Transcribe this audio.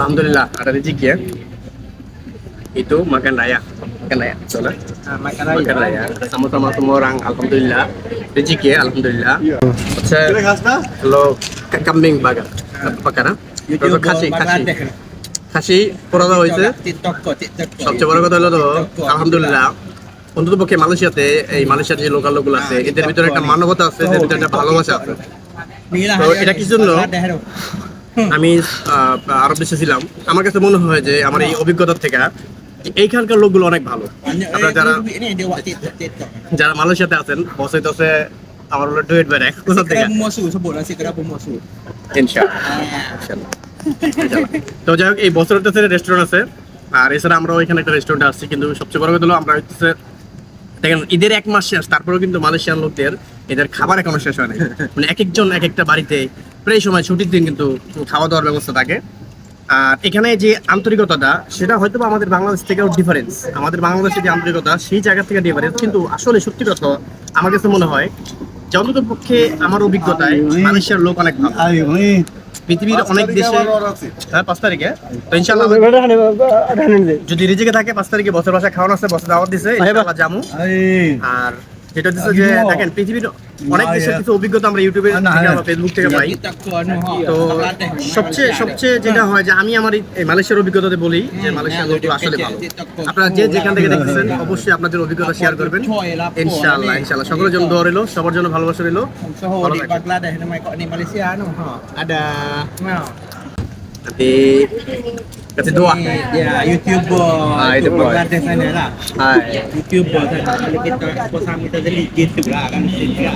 Alhamdulillah ada rezeki ya. Itu makan raya. Makan raya, lah. makan Makan raya. Sama-sama semua orang Alhamdulillah. Rezeki ya, Alhamdulillah. হচ্ছে হলো কা- কাম্বিং বাগান পাকা না তারপর খাসি খাসি খাসি পোড়ানো হয়েছে. সবচেয়ে বড় কথা হলো তো আলহামদুলিল্লাহ অন্তত পক্ষে মালয়েশিয়াতে এই মালয়েশিয়ার যে লোকাল লোকগুলো আছে এদের ভিতরে একটা মানবতা আছে এদের ভিতরে একটা ভালোবাসা আছে. তো এটা কি জন্য? আমি আরব দেশে ছিলাম আমার কাছে মনে হয় যে আমার এই অভিজ্ঞতার থেকে এইখানকার লোকগুলো অনেক ভালো আপনারা যারা. যারা মালয়েশিয়াতে আছেন, বসে টসে আমার হলো ডুয়েট কোথা থেকে। তো যাই হোক, এই রেস্টুরেন্ট আছে আর এছাড়া আমরা ওইখানে একটা রেস্টুরেন্ট আসছি, কিন্তু সবচেয়ে বড় কথা হলো আমরা হচ্ছে দেখেন, ঈদের এক মাস শেষ, তারপরেও কিন্তু মালয়েশিয়ান লোকদের এদের খাবার এখনও শেষ হয় মানে এক একজন এক একটা বাড়িতে প্রায় সময় ছুটির দিন কিন্তু খাওয়া দাওয়ার ব্যবস্থা থাকে। আর এখানে যে আন্তরিকতাটা, সেটা হয়তো আমাদের বাংলাদেশ থেকেও ডিফারেন্স আমাদের বাংলাদেশের যে আন্তরিকতা, সেই জায়গা থেকে ডিফারেন্স কিন্তু আসলে সত্যি কথা, আমার কাছে মনে হয় যে অন্তত পক্ষে আমার অভিজ্ঞতায় মালয়েশিয়ার লোক অনেক ভালো। পৃথিবীর অনেক দেশে হ্যাঁ পাঁচ তারিখে। তো ইনশাল্লাহ যদি রিজিকে থাকে পাঁচ তারিখে বছর বাসা খাওয়ানো আছে বছর দাওয়াত দিছে ইনশাল্লাহ জামু আর যেটা দিচ্ছে যে দেখেন পৃথিবীর অনেক দেশের কিছু অভিজ্ঞতা আমরা ইউটিউবে থেকে আমরা ফেসবুক থেকে পাই. তো সবচেয়ে সবচেয়ে যেটা হয় যে আমি আমার এই- মালয়েশিয়ার অভিজ্ঞতাতে বলি যে মালয়েশিয়ার লোকগুলো আসলে ভালো। আপনারা যে যেখান থেকে দেখতেছেন অবশ্যই আপনাদের অভিজ্ঞতা শেয়ার করবেন। ইনশাআল্লাহ ইনশাআল্লাহ। সকলের জন্য দোয়া রইল সবার জন্য ভালোবাসা রইল. Ada Nah. Kata dua. Ya, yeah, YouTuber. Ah, itu pun. Kata sana lah. Ha, YouTuber sana. Kalau kita buat sama kita jadi gitu lah. Kan, kita.